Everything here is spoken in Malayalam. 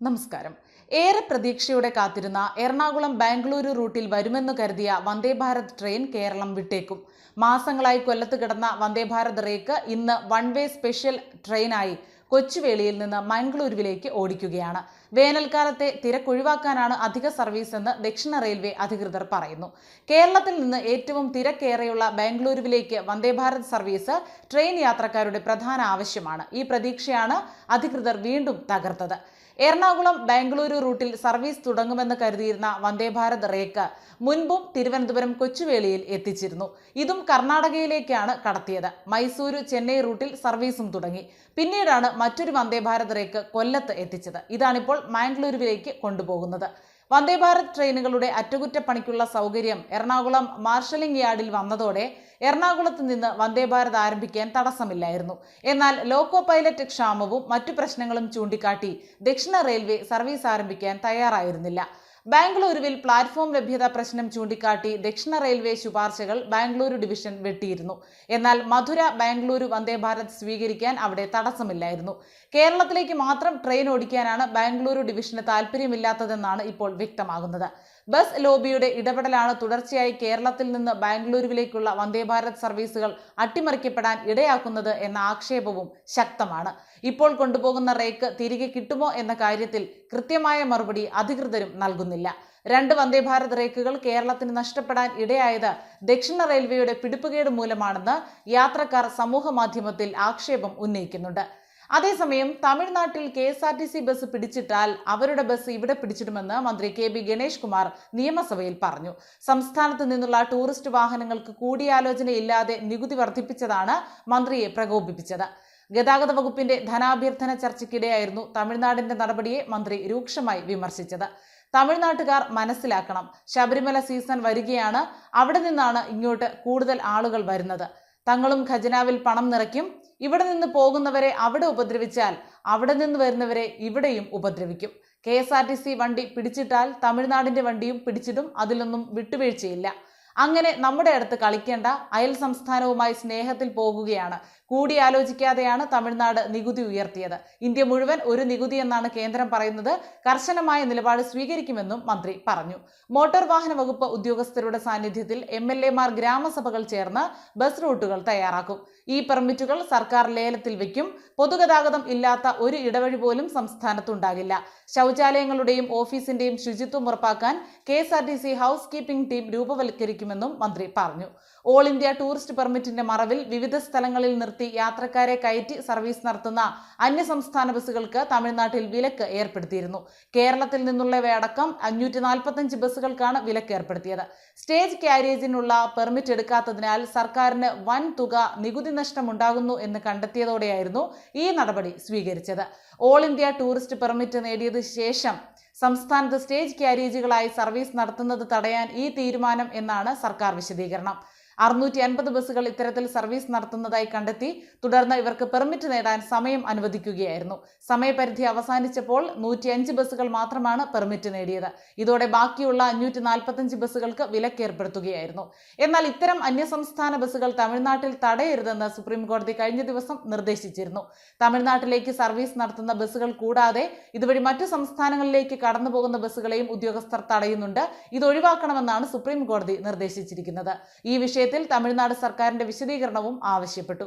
നമസ്കാരം. ഏറെ പ്രതീക്ഷയോടെ കാത്തിരുന്ന എറണാകുളം ബാംഗ്ലൂരു റൂട്ടിൽ വരുമെന്ന് കരുതിയ വന്ദേ ഭാരത് ട്രെയിൻ കേരളം വിട്ടേക്കും. മാസങ്ങളായി കൊല്ലത്ത് കിടന്ന വന്ദേ ഭാരത് റേക്ക് ഇന്ന് വൺ വേ സ്പെഷ്യൽ ട്രെയിനായി കൊച്ചുവേളിയിൽ നിന്ന് മംഗളൂരുവിലേക്ക് ഓടിക്കുകയാണ്. വേനൽക്കാലത്തെ തിരക്കൊഴിവാക്കാനാണ് അധിക സർവീസ് എന്ന് ദക്ഷിണ റെയിൽവേ അധികൃതർ പറയുന്നു. കേരളത്തിൽ നിന്ന് ഏറ്റവും തിരക്കേറെയുള്ള ബാംഗ്ലൂരുവിലേക്ക് വന്ദേ ഭാരത് സർവീസ് ട്രെയിൻ യാത്രക്കാരുടെ പ്രധാന ആവശ്യമാണ്. ഈ പ്രതീക്ഷയാണ് അധികൃതർ വീണ്ടും തകർത്തത്. എറണാകുളം ബാംഗ്ലൂരു റൂട്ടിൽ സർവീസ് തുടങ്ങുമെന്ന് കരുതിയിരുന്ന വന്ദേ ഭാരത് റേക്ക് മുൻപും തിരുവനന്തപുരം കൊച്ചുവേളിയിൽ എത്തിച്ചിരുന്നു. ഇതും കർണാടകയിലേക്കാണ് കടത്തിയത്. മൈസൂരു ചെന്നൈ റൂട്ടിൽ സർവീസും തുടങ്ങി. പിന്നീടാണ് മറ്റൊരു വന്ദേ ഭാരത് റേക്ക് കൊല്ലത്ത് എത്തിച്ചത്. ഇതാണിപ്പോൾ മാംഗ്ലൂരുവിലേക്ക് കൊണ്ടുപോകുന്നത്. വന്ദേ ഭാരത് ട്രെയിനുകളുടെ അറ്റകുറ്റപ്പണിക്കുള്ള സൗകര്യം എറണാകുളം മാർഷലിംഗ് യാർഡിൽ വന്നതോടെ എറണാകുളത്ത് നിന്ന് വന്ദേ ഭാരത് ആരംഭിക്കാൻ തടസ്സമില്ലായിരുന്നു. എന്നാൽ ലോക്കോ പൈലറ്റ് ക്ഷാമവും മറ്റു പ്രശ്നങ്ങളും ചൂണ്ടിക്കാട്ടി ദക്ഷിണ റെയിൽവേ സർവീസ് ആരംഭിക്കാൻ തയ്യാറായിരുന്നില്ല. ബാംഗ്ലൂരുവിൽ പ്ലാറ്റ്ഫോം ലഭ്യത പ്രശ്നം ചൂണ്ടിക്കാട്ടി ദക്ഷിണ റെയിൽവേ ശുപാർശകൾ ബാംഗ്ലൂരു ഡിവിഷൻ വെട്ടിയിരുന്നു. എന്നാൽ മധുര ബാംഗ്ലൂരു വന്ദേഭാരത് സ്വീകരിക്കാൻ അവിടെ തടസ്സമില്ലായിരുന്നു. കേരളത്തിലേക്ക് മാത്രം ട്രെയിൻ ഓടിക്കാനാണ് ബാംഗ്ലൂരു ഡിവിഷന് താല്പര്യമില്ലാത്തതെന്നാണ് ഇപ്പോൾ വ്യക്തമാകുന്നത്. ബസ് ലോബിയുടെ ഇടപെടലാണ് തുടർച്ചയായി കേരളത്തിൽ നിന്ന് ബാംഗ്ലൂരുവിലേക്കുള്ള വന്ദേ ഭാരത് സർവീസുകൾ അട്ടിമറിക്കപ്പെടാൻ ഇടയാക്കുന്നത് എന്ന ആക്ഷേപവും ശക്തമാണ്. ഇപ്പോൾ കൊണ്ടുപോകുന്ന റേക്ക് തിരികെ കിട്ടുമോ എന്ന കാര്യത്തിൽ കൃത്യമായ മറുപടി അധികൃതരും നൽകുന്നില്ല. രണ്ട് വന്ദേ ഭാരത് റേക്കുകൾ കേരളത്തിന് നഷ്ടപ്പെടാൻ ഇടയായത് ദക്ഷിണ റെയിൽവേയുടെ പിടിപ്പുകേട് മൂലമാണെന്ന് യാത്രക്കാർ സമൂഹ മാധ്യമത്തിൽ ആക്ഷേപം ഉന്നയിക്കുന്നുണ്ട്. അതേസമയം തമിഴ്നാട്ടിൽ K S R T C bus പിടിച്ചിട്ടാൽ അവരുടെ ബസ് ഇവിടെ പിടിച്ചിടുമെന്ന് മന്ത്രി കെ ബി ഗണേഷ് കുമാർ നിയമസഭയിൽ പറഞ്ഞു. സംസ്ഥാനത്ത് നിന്നുള്ള ടൂറിസ്റ്റ് വാഹനങ്ങൾക്ക് കൂടിയാലോചനയില്ലാതെ നികുതി വർദ്ധിപ്പിച്ചതാണ് മന്ത്രിയെ പ്രകോപിപ്പിച്ചത്. ഗതാഗത വകുപ്പിന്റെ ധനാഭ്യർത്ഥന ചർച്ചയ്ക്കിടെയായിരുന്നു തമിഴ്നാടിന്റെ നടപടിയെ മന്ത്രി രൂക്ഷമായി വിമർശിച്ചത്. തമിഴ്നാട്ടുകാർ മനസ്സിലാക്കണം ശബരിമല സീസൺ വരികയാണ് അവിടെ നിന്നാണ് ഇങ്ങോട്ട് കൂടുതൽ ആളുകൾ വരുന്നത്. തങ്ങളും ഖജനാവിൽ പണം നിറയ്ക്കും. ഇവിടെ നിന്ന് പോകുന്നവരെ അവിടെ ഉപദ്രവിച്ചാൽ അവിടെ നിന്ന് വരുന്നവരെ ഇവിടെയും ഉപദ്രവിക്കും. K S R T C വണ്ടി പിടിച്ചിട്ടാൽ തമിഴ്നാടിന്റെ വണ്ടിയും പിടിച്ചിടും. അതിലൊന്നും വിട്ടുവീഴ്ചയില്ല. അങ്ങനെ നമ്മുടെ അടുത്ത് കളിക്കേണ്ട അയൽ സംസ്ഥാനവുമായി സ്നേഹത്തിൽ പോകുകയാണ്. കൂടിയാലോചിക്കാതെയാണ് തമിഴ്നാട് നികുതി ഉയർത്തിയത്. ഇന്ത്യ മുഴുവൻ ഒരു നികുതി എന്നാണ് കേന്ദ്രം പറയുന്നത്. കർശനമായ നിലപാട് സ്വീകരിക്കുമെന്നും മന്ത്രി പറഞ്ഞു. മോട്ടോർ വാഹന വകുപ്പ് ഉദ്യോഗസ്ഥരുടെ സാന്നിധ്യത്തിൽ എം എൽ എമാർ ഗ്രാമസഭകൾ ചേർന്ന് ബസ് റൂട്ടുകൾ തയ്യാറാക്കും. ഈ പെർമിറ്റുകൾ സർക്കാർ ലേലത്തിൽ വയ്ക്കും. പൊതുഗതാഗതം ഇല്ലാത്ത ഒരു ഇടവഴി പോലും സംസ്ഥാനത്തുണ്ടാകില്ല. ശൗചാലയങ്ങളുടെയും ഓഫീസിന്റെയും ശുചിത്വം ഉറപ്പാക്കാൻ K S R T C housekeeping team രൂപവൽക്കരിക്കുമെന്നും മന്ത്രി പറഞ്ഞു. ഓൾ ഇന്ത്യ ടൂറിസ്റ്റ് പെർമിറ്റിന്റെ മറവിൽ വിവിധ സ്ഥലങ്ങളിൽ നിർത്തി യാത്രക്കാരെ കയറ്റി സർവീസ് നടത്തുന്ന അന്യസംസ്ഥാന ബസ്സുകൾക്ക് തമിഴ്നാട്ടിൽ വിലക്ക് ഏർപ്പെടുത്തിയിരുന്നു. കേരളത്തിൽ നിന്നുള്ളവയടക്കം അഞ്ഞൂറ്റി നാൽപ്പത്തഞ്ച് ബസ്സുകൾക്കാണ് വിലക്ക് ഏർപ്പെടുത്തിയത്. സ്റ്റേജ് ക്യാരേജിനുള്ള പെർമിറ്റ് എടുക്കാത്തതിനാൽ സർക്കാരിന് വൻ തുക നികുതി നഷ്ടം ഉണ്ടാകുന്നു എന്ന് കണ്ടെത്തിയതോടെയായിരുന്നു ഈ നടപടി സ്വീകരിച്ചത്. ഓൾ ഇന്ത്യ ടൂറിസ്റ്റ് പെർമിറ്റ് നേടിയത് ശേഷം സംസ്ഥാനത്ത് സ്റ്റേജ് കാരേജുകളായി സർവീസ് നടത്തുന്നത് തടയാൻ ഈ തീരുമാനം എന്നാണ് സർക്കാർ വിശദീകരണം. അറുന്നൂറ്റി അൻപത് ബസ്സുകൾ ഇത്തരത്തിൽ സർവീസ് നടത്തുന്നതായി കണ്ടെത്തി തുടർന്ന് ഇവർക്ക് പെർമിറ്റ് നേടാൻ സമയം അനുവദിക്കുകയായിരുന്നു. സമയപരിധി അവസാനിച്ചപ്പോൾ നൂറ്റിയഞ്ച് ബസ്സുകൾ മാത്രമാണ് പെർമിറ്റ് നേടിയത്. ഇതോടെ ബാക്കിയുള്ള അഞ്ഞൂറ്റി നാൽപ്പത്തഞ്ച് ബസ്സുകൾക്ക് വിലക്കേർപ്പെടുത്തുകയായിരുന്നു എന്നാൽ ഇത്തരം അന്യസംസ്ഥാന ബസ്സുകൾ തമിഴ്നാട്ടിൽ തടയരുതെന്ന് സുപ്രീംകോടതി കഴിഞ്ഞ ദിവസം നിർദ്ദേശിച്ചിരുന്നു. തമിഴ്നാട്ടിലേക്ക് സർവീസ് നടത്തുന്ന ബസ്സുകൾ കൂടാതെ ഇതുവഴി മറ്റു സംസ്ഥാനങ്ങളിലേക്ക് കടന്നുപോകുന്ന ബസ്സുകളെയും ഉദ്യോഗസ്ഥർ തടയുന്നുണ്ട്. ഇത് ഒഴിവാക്കണമെന്നാണ് സുപ്രീം കോടതി നിർദ്ദേശിച്ചിരിക്കുന്നത്. ഈ വിഷയത്തിൽ തമിഴ്നാട് സർക്കാരിന്റെ വിശദീകരണവും ആവശ്യപ്പെട്ടു